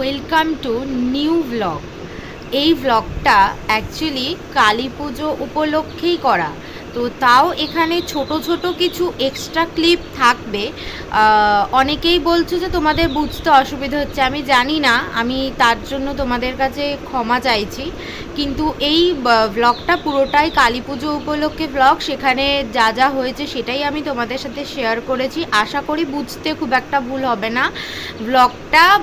Welcome to new blog এই ব্লগটা actually Kali পুজো উপলক্ষেই করা। তো তাও এখানে ছোট ছোট কিছু এক্সট্রা ক্লিপ থাকবে। অনেকেই বলছো যে তোমাদের বুঝতে অসুবিধা হচ্ছে, আমি জানি না, আমি তার জন্য তোমাদের কাছে ক্ষমা চাইছি। কিন্তু এই ব্লগটা পুরোটাই কালী পুজো উপলক্ষে ব্লগ সেখানে যা যা হয়েছে সেটাই আমি তোমাদের সাথে শেয়ার করেছি। আশা করি বুঝতে খুব একটা ভুল হবে না। ব্লগটা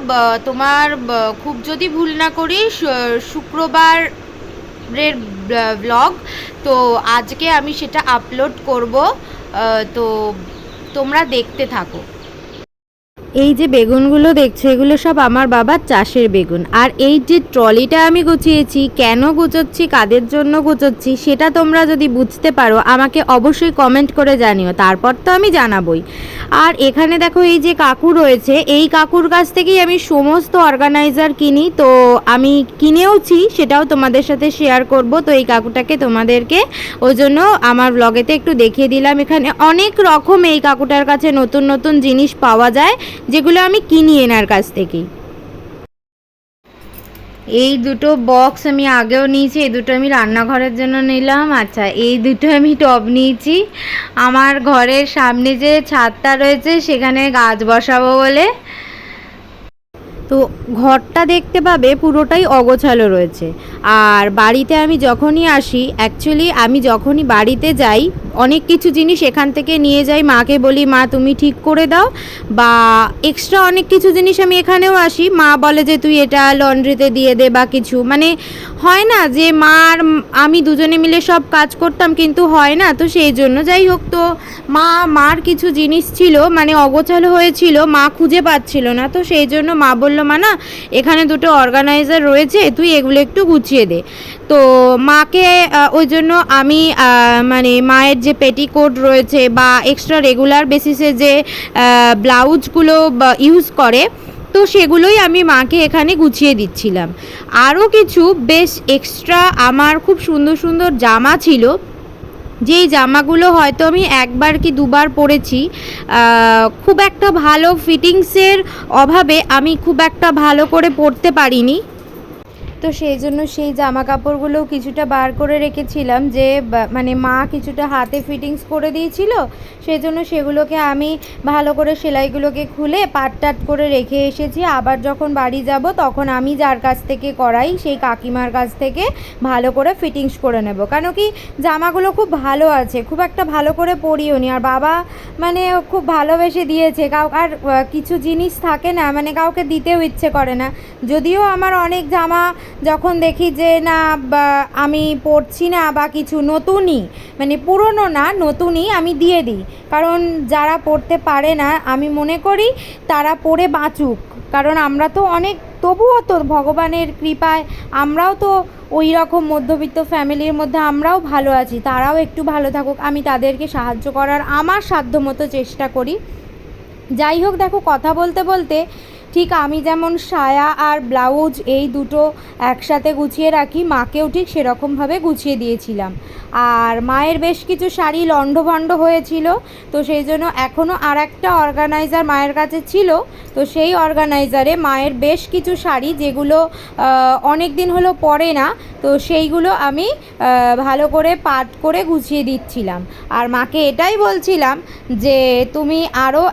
তোমার খুব যদি ভুল না করি শু- শুক্রবারের ব্লগ তো আজকে আমি সেটা আপলোড করব। তো তোমরা দেখতে থাকো। এই যে বেগুনগুলো দেখছ, এগুলো সব আমার বাবার চাষের বেগুন। আর এই যে ট্রলিটা আমি গুছিয়েছি, কেন গুছোচ্ছি, কাদের জন্য গুছোচ্ছি, সেটা তোমরা যদি বুঝতে পারো, আমাকে অবশ্যই কমেন্ট করে জানিও, তারপর তো আমি জানাবই। আর এখানে দেখো এই যে কাকু রয়েছে, এই কাকুর কাছ থেকেই আমি সমস্ত অর্গানাইজার কিনি, তো আমি কিনেওছি, সেটাও তোমাদের সাথে শেয়ার করব, তো এই কাকুটাকে তোমাদেরকে ওই জন্য আমার ব্লগেতে একটু দেখিয়ে দিলাম। এখানে অনেক রকম এই কাকুটার কাছে নতুন নতুন জিনিস পাওয়া যায় যেগুলো আমি কিনি এনার কাছ থেকে এই দুটো বক্স আমি আগেও নিয়েছি, এই দুটো আমি রান্নাঘরের জন্য নিলাম। আচ্ছা এই দুটো আমি টব নিয়েছি। আমার ঘরের সামনে যে ছাদটা রয়েছে, সেখানে গাছ বসাবো বলে তো ঘরটা দেখতে পাবে পুরোটাই অগোছালো রয়েছে। আর বাড়িতে আমি যখনই আসি অ্যাকচুয়ালি আমি যখনই বাড়িতে যাই, অনেক কিছু জিনিস এখান থেকে নিয়ে যাই, মাকে বলি, মা, তুমি ঠিক করে দাও। বা এক্সট্রা অনেক কিছু জিনিস আমি এখানেও আসি। মা বলে যে, তুই এটা লন্ড্রিতে দিয়ে দে বা কিছু। মানে হয় না যে, মা আর আমি দুজনে মিলে সব কাজ করতাম, কিন্তু হয় না। তো সেই জন্য যাই হোক তো, মা, মার কিছু জিনিস ছিল মানে অগোছালো হয়েছিল, মা খুঁজে পাচ্ছিল না। তো সেই জন্য মা বলল মা না এখানে দুটো অর্গানাইজার রয়েছে, তুই এগুলো একটু গুছিয়ে দে। তো মাকে ওই জন্য আমি মানে মায়ের যে পেটিকোট রয়েছে বা এক্সট্রা রেগুলার বেসিসে যে ব্লাউজগুলো ইউজ করে, তো সেগুলোই আমি মাকে এখানে গুছিয়ে দিচ্ছিলাম। আরও কিছু, বেশ এক্সট্রা আমার খুব সুন্দর সুন্দর জামা ছিল। যেই জামাগুলো হয়তো আমি একবার কি দুবার পরেছি খুব একটা ভালো ফিটিংসের অভাবে আমি খুব একটা ভালো করে পরতে পারিনি। তো সেই জন্য সেই জামা কাপড়গুলো কিছুটা বার করে রেখেছিলাম যে মানে মা কিছুটা হাতে ফিটিংস করে দিয়েছিল। সেই জন্য সেগুলোকে আমি ভালো করে সেলাইগুলোকে খুলে পাট টাট করে রেখে এসেছি। আবার যখন বাড়ি যাব, তখন আমি যার কাছ থেকে করাই, সেই কাকিমার কাছ থেকে ভালো করে ফিটিংস করে নেব। কেন কি, জামাগুলো খুব ভালো আছে, খুব একটা ভালো করে পরিও নি। আর বাবা মানে খুব ভালোবেসে দিয়েছে। কাউ, আর কিছু জিনিস থাকে না মানে কাউকে দিতেও ইচ্ছে করে না। যদিও আমার অনেক জামা যখন দেখি যে না আমি পড়ছি না বা কিছু নতুনই মানে পুরনো না, নতুনই আমি দিয়ে দিই। কারণ যারা পড়তে পারে না, আমি মনে করি তারা পড়ে বাঁচুক। কারণ আমরা তো অনেক, তবুও তো ভগবানের কৃপায় আমরাও তো ওই রকম মধ্যবিত্ত ফ্যামিলির মধ্যে আমরাও ভালো আছি, তারাও একটু ভালো থাকুক। আমি তাদেরকে সাহায্য করার আমার সাধ্যমতো চেষ্টা করি। যাই হোক, দেখো, কথা বলতে বলতে ঠিক আমি যেমন সায়া আর ব্লাউজ এই দুটো একসাথে গুছিয়ে রাখি, মাকেও ঠিক সেরকমভাবে গুছিয়ে দিয়েছিলাম। আর মায়ের বেশ কিছু শাড়ি লণ্ডভণ্ড হয়েছিল, তো সেই জন্য এখনও আর একটা অর্গানাইজার মায়ের কাছে ছিল, তো সেই অর্গানাইজারে মায়ের বেশ কিছু শাড়ি যেগুলো অনেক দিন হলো পরে না, তো সেইগুলো আমি ভালো করে পাট করে গুছিয়ে দিচ্ছিলাম। আর মাকে এটাই বলছিলাম যে, তুমি আরও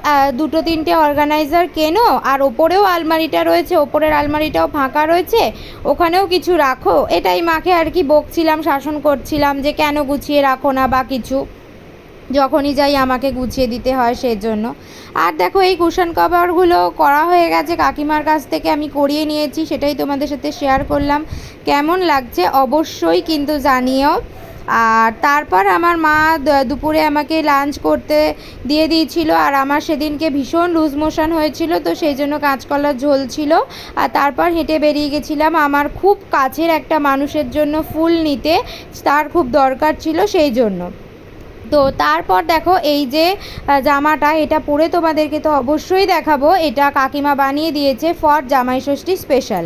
দুটো তিনটে অর্গানাইজার কেনো, আর ওপরেও আলমারিটা রয়েছে, ওপরের আলমারিটাও ফাঁকা রয়েছে, ওখানেও কিছু রাখো। এটাই মাকে আর কি বকছিলাম, শাসন করছিলাম যে কেন গুছিয়ে রাখো না বা কিছু। যখনই যাই আমাকে গুছিয়ে দিতে হয় সেজন্য। আর দেখো এই কুশন কভারগুলো করা হয়ে গেছে, কাকিমার কাছ থেকে আমি করিয়ে নিয়েছি, সেটাই তোমাদের সাথে শেয়ার করলাম। কেমন লাগছে অবশ্যই কিন্তু জানিও। আর তারপর আমার মা দুপুরে আমাকে লাঞ্চ করতে দিয়ে দিয়েছিল, আর আমার সেদিনকে ভীষণ লুজ মোশন হয়েছিল, তো সেই জন্য কাঁচকলার ঝোল ছিল। আর তারপর হেঁটে বেরিয়ে গেছিলাম আমার খুব কাছের একটা মানুষের জন্য ফুল নিতে, তার খুব দরকার ছিল সেই জন্য। তো তারপর দেখো এই যে জামাটা, এটা পরে তোমাদেরকে তো অবশ্যই দেখাবো। এটা কাকিমা বানিয়ে দিয়েছে ফর জামাই ষষ্ঠী স্পেশাল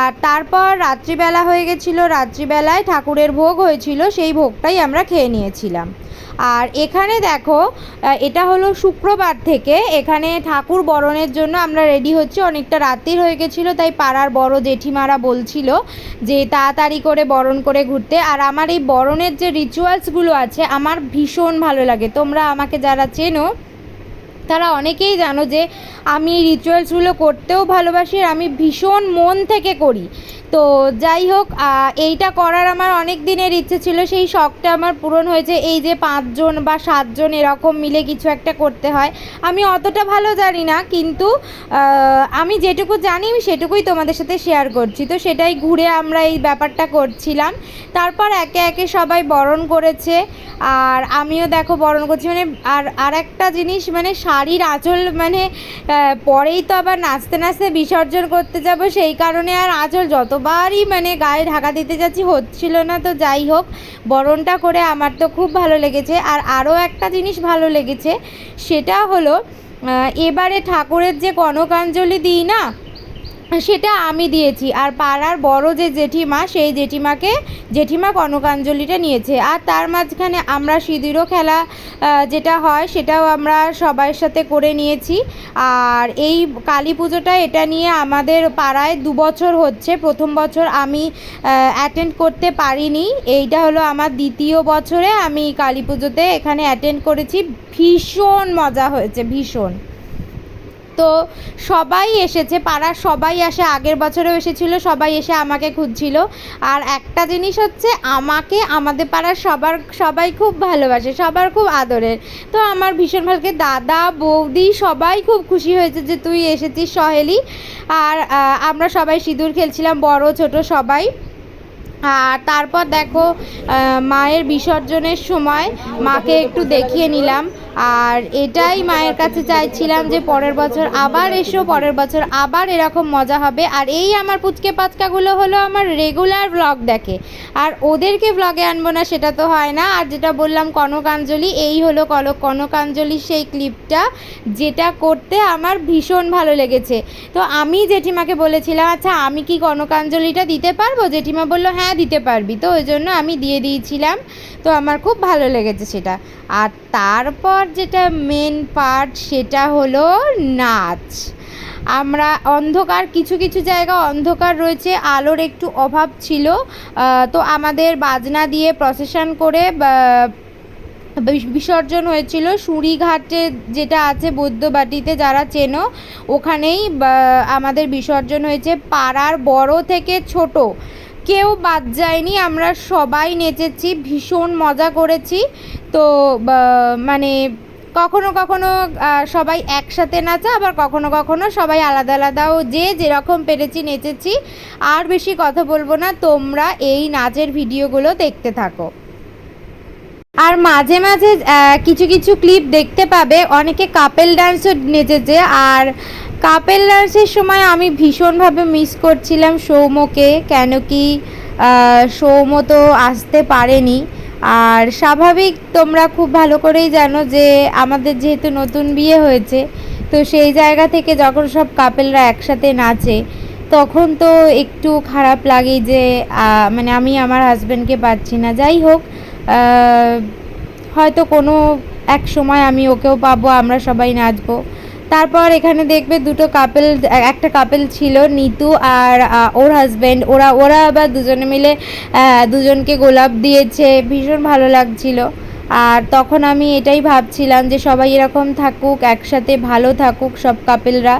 আর তারপর রাত্রিবেলা হয়ে গেছিল, রাত্রিবেলায় ঠাকুরের ভোগ হয়েছিল, সেই ভোগটাই আমরা খেয়ে নিয়েছিলাম। আর এখানে দেখো এটা হলো শুক্রবার থেকে। এখানে ঠাকুর বরণের জন্য আমরা রেডি হচ্ছি। অনেকটা রাত্রির হয়ে গেছিল, তাই পাড়ার বড় জেঠিমারা বলছিল যে তাড়াতাড়ি করে বরণ করে ঘুরতে। আর আমার এই বরণের যে রিচুয়ালসগুলো আছে, আমার ভীষণ ভালো লাগে। তোমরা আমাকে যারা চেনো তারা অনেকেই জানো যে আমি রিচুয়ালসগুলো করতেও ভালোবাসি আর আমি ভীষণ মন থেকে করি। তো যাই হোক এইটা করার আমার অনেক দিনের ইচ্ছে ছিল। সেই শখটা আমার পূরণ হয়েছে। এই যে পাঁচজন বা সাতজন এরকম মিলে কিছু একটা করতে হয়। আমি অতটা ভালো জানি না, কিন্তু আমি যেটুকু জানি আমি সেটুকুই তোমাদের সাথে শেয়ার করছি। তো সেটাই ঘুরে আমরা এই ব্যাপারটা করছিলাম। তারপর একে একে সবাই বরণ করেছে। আর আমিও দেখো বরণ করছি। মানে আর আর একটা জিনিস মানে শাড়ির আঁচল মানে পরেই তো আবার নাচতে নাচতে বিসর্জন করতে যাব, সেই কারণে আর আঁচল যতবারই মানে গায়ে ঢাকা দিতে যাচ্ছি হচ্ছিল না তো যাই হোক, বরণটা করে আমার তো খুব ভালো লেগেছে। আর আরও একটা জিনিস ভালো লেগেছে, সেটা হলো এবারে ঠাকুরের যে কনকাঞ্জলি দিই না সেটা আমি দিয়েছি। আর পাড়ার বড় যে জেঠিমা, সেই জেঠিমাকে জেঠিমা কনকাঞ্জলিটা নিয়েছে। আর তার মাঝখানে আমরা সিঁদুরও খেলা যেটা হয় সেটাও আমরা সবার সাথে করে নিয়েছি। আর এই কালী পুজোটা এটা নিয়ে আমাদের পাড়ায় দু বছর হচ্ছে। প্রথম বছর আমি অ্যাটেন্ড করতে পারিনি। এইটা হলো আমার দ্বিতীয় বছরে আমি কালী পুজোতে এখানে অ্যাটেন্ড করেছি। ভীষণ মজা হয়েছে, ভীষণ। তো সবাই এসেছে, পাড়ার সবাই আসে, আগের বছরেও এসেছিল, সবাই এসে আমাকে খুঁজছিল। আর একটা জিনিস হচ্ছে, আমাকে, আমাদের পাড়ার সবার, সবাই খুব ভালোবাসে, সবার খুব আদরের। তো আমার ভীষণ ভালো লাগে। দাদা, বৌদি সবাই খুব খুশি হয়েছে যে তুই এসেছিস সহেলি। আর আমরা সবাই সিঁদুর খেলছিলাম, বড়, ছোট সবাই। আর তারপর দেখো মায়ের বিসর্জনের সময় মাকে একটু দেখিয়ে নিলাম। আর এটাই মায়ের কাছে চাইছিলাম যে পরের বছর আবার এসো, পরের বছর আবার এরকম মজা হবে। আর এই আমার পুচকে পাচকাগুলো হলো আমার রেগুলার ব্লগ দেখে। আর ওদেরকে ব্লগে আনব না, সেটা তো হয় না। আর যেটা বললাম কনকাঞ্জলি, এই হলো কল কনকাঞ্জলির সেই ক্লিপটা যেটা করতে আমার ভীষণ ভালো লেগেছে। তো আমি জেঠিমাকে বলেছিলাম আচ্ছা আমি কি কনকাঞ্জলিটা দিতে পারব? জেঠিমা বলল হ্যাঁ দিতে পারবি। তো ওই জন্য আমি দিয়ে দিয়েছিলাম। তো আমার খুব ভালো লেগেছে সেটা। আর তারপর যেটা মেন পার্ট সেটা হলো নাচ। আমরা অন্ধকার, কিছু কিছু জায়গা অন্ধকার রয়েছে, আলোর একটু অভাব ছিল। তো আমাদের বাজনা দিয়ে প্রসেশন করে বিস- বিসর্জন হয়েছিল। সুরিঘাটে যেটা আছে বৈদ্যবাটিতে যারা চেনো, ওখানেই আমাদের বিসর্জন হয়েছে। পাড়ার বড় থেকে ছোট। কেউ বাদ যায়নি, আমরা সবাই নেচেছি, ভীষণ মজা করেছি। তো মানে কখনো কখনো সবাই একসাথে নাচা, আবার কখনো কখনো সবাই আলাদা আলাদাও যে যেরকম পেরেছি নেচেছি। আর বেশি কথা বলব না, তোমরা এই নাচের ভিডিওগুলো দেখতে থাকো। আর মাঝে মাঝে কিছু কিছু ক্লিপ দেখতে পাবে, অনেকে কাপেল ডান্সও নেচেছে, আর কাপেল ডান্সের সময় আমি ভীষণভাবে মিস করছিলাম সৌম্যকে, কেন কি সৌম্য তো আসতে পারেনি। আর স্বাভাবিক তোমরা খুব ভালো করেই জানো যে আমাদের যেহেতু নতুন বিয়ে হয়েছে, তো সেই জায়গা থেকে যখন সব কাপেলরা একসাথে নাচে, তখন তো একটু খারাপ লাগে যে মানে আমি আমার হাজব্যান্ডকে পাচ্ছি না। যাই হোক হয়তো কোনো এক সময় আমি ওকেও পাবো, আমরা সবাই নাচবো। তারপর এখানে দেখবে দুটো কাপেল একটা কাপেল ছিল নিতু আর ওর হাজব্যান্ড ওরা ওরা আবার দুজনে মিলে দুজনকে গোলাপ দিয়েছে। ভীষণ ভালো লাগছিল। আর তখন আমি এটাই ভাবছিলাম যে সবাই এরকম থাকুক, একসাথে ভালো থাকুক সব কাপেলরা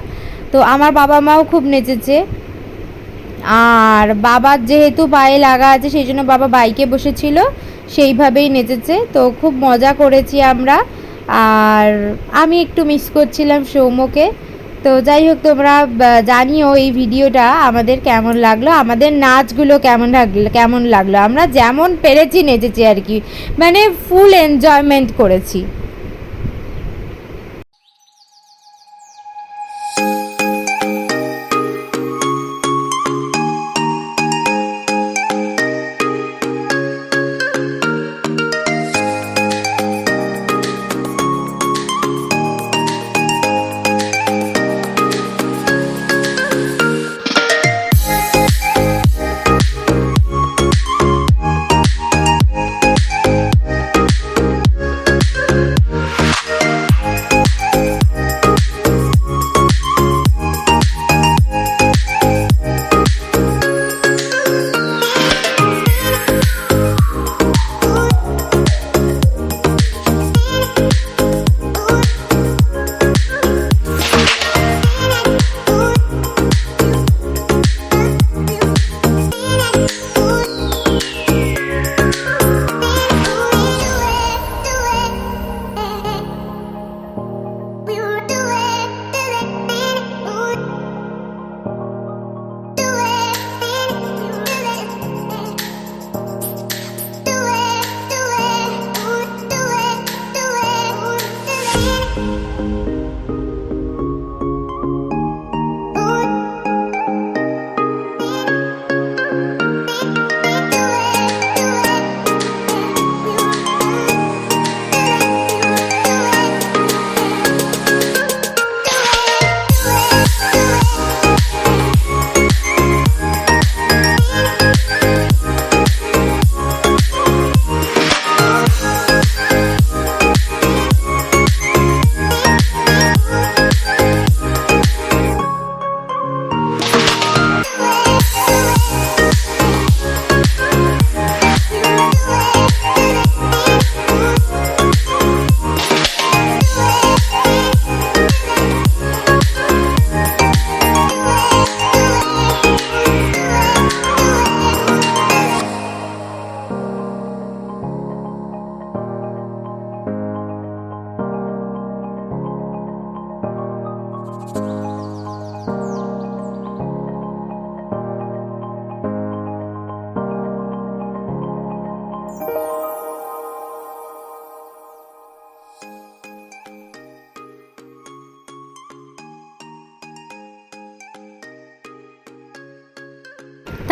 তো আমার বাবা মাও খুব নেচেছে। আর বাবার যেহেতু পায়ে লাগা আছে, সেই জন্য বাবা বাইকে বসেছিল। সেইভাবেই নেচেছে। তো খুব মজা করেছি আমরা। আর আমি একটু মিস করছিলাম সৌম্যকে। তো যাই হোক, তোমরা জানিও এই ভিডিওটা আমাদের কেমন লাগল, আমাদের নাচগুলো কেমন লাগল কেমন লাগল। আমরা যেমন পেরেছি, নেচেছি আর কি। মানে ফুল এনজয়মেন্ট করেছি।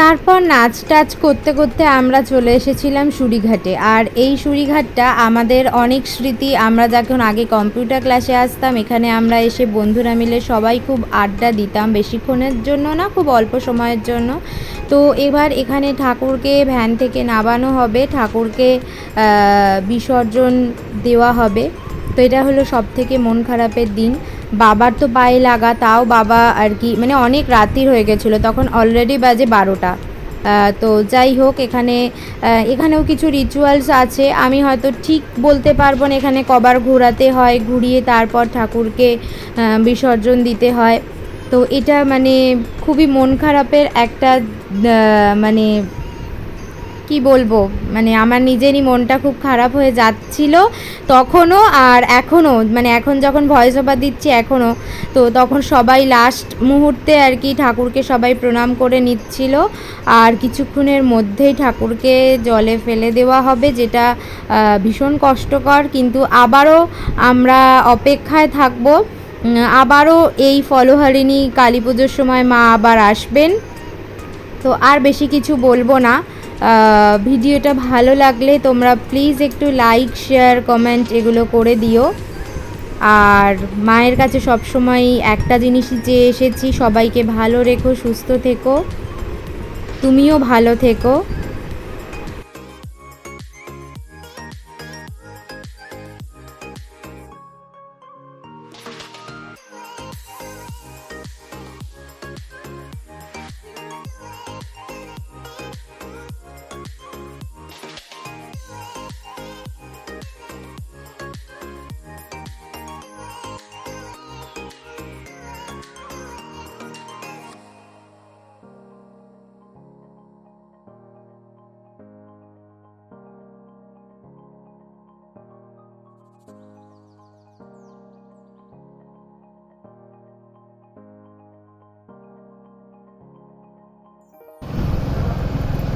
তারপর নাচ টাচ করতে করতে আমরা চলে এসেছিলাম সুরিঘাটে আর এই সুরিঘাটটা আমাদের অনেক স্মৃতি, আমরা যখন আগে কম্পিউটার ক্লাসে আসতাম, এখানে আমরা এসে বন্ধুরা মিলে সবাই খুব আড্ডা দিতাম, বেশিক্ষণের জন্য না, খুব অল্প সময়ের জন্য। তো এবার এখানে ঠাকুরকে ভ্যান থেকে নামানো হবে, ঠাকুরকে বিসর্জন দেওয়া হবে। তো এটা হলো সব থেকে মন খারাপের দিন। বাবার তো পায়ে লাগা, তাও বাবা আর কি মানে অনেক রাত্রির হয়ে গেছিল, তখন অলরেডি বাজে বারোটা। তো যাই হোক, এখানে এখানেও কিছু রিচুয়ালস আছে। আমি হয়তো ঠিক বলতে পারব না এখানে কবার ঘোরাতে হয়, ঘুরিয়ে তারপর ঠাকুরকে বিসর্জন দিতে হয়। তো এটা মানে খুবই মন খারাপের একটা মানে কি বলব? মানে আমার নিজেরই মনটা খুব খারাপ হয়ে যাচ্ছিল তখনও আর এখনও। মানে এখন যখন ভয়েস ওভার দিচ্ছি এখনও। তো তখন সবাই লাস্ট মুহূর্তে আর কি ঠাকুরকে সবাই প্রণাম করে নিচ্ছিল। আর কিছুক্ষণের মধ্যেই ঠাকুরকে জলে ফেলে দেওয়া হবে, যেটা ভীষণ কষ্টকর। কিন্তু আবারও আমরা অপেক্ষায় থাকব। আবারও এই ফলহারিণী কালী পুজোর সময় মা আবার আসবেন। তো আর বেশি কিছু বলব না। ভিডিওটা ভালো লাগলে তোমরা প্লিজ একটু লাইক শেয়ার কমেন্ট এগুলো করে দিও। আর মায়ের কাছে সবসময় একটা জিনিসই চেয়ে এসেছি, সবাইকে ভালো রেখো, সুস্থ থেকো। তুমিও ভালো থেকো।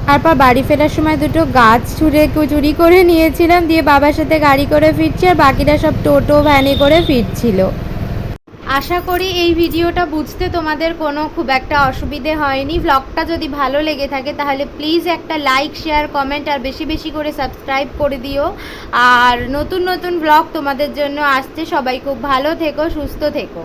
তারপর বাড়ি ফেরার সময় দুটো গাছ ছুঁড়ে চুরি করে নিয়েছিলাম, দিয়ে বাবার সাথে গাড়ি করে ফিরছি আর বাকিরা সব টোটো ভ্যানে করে ফিরছিল। আশা করি এই ভিডিওটা বুঝতে তোমাদের কোনো খুব একটা অসুবিধে হয়নি। ভ্লগটা যদি ভালো লেগে থাকে, তাহলে প্লিজ একটা লাইক শেয়ার কমেন্ট আর বেশি বেশি করে সাবস্ক্রাইব করে দিও। আর নতুন নতুন ব্লগ তোমাদের জন্য আসছে। সবাই খুব ভালো থেকো, সুস্থ থেকো।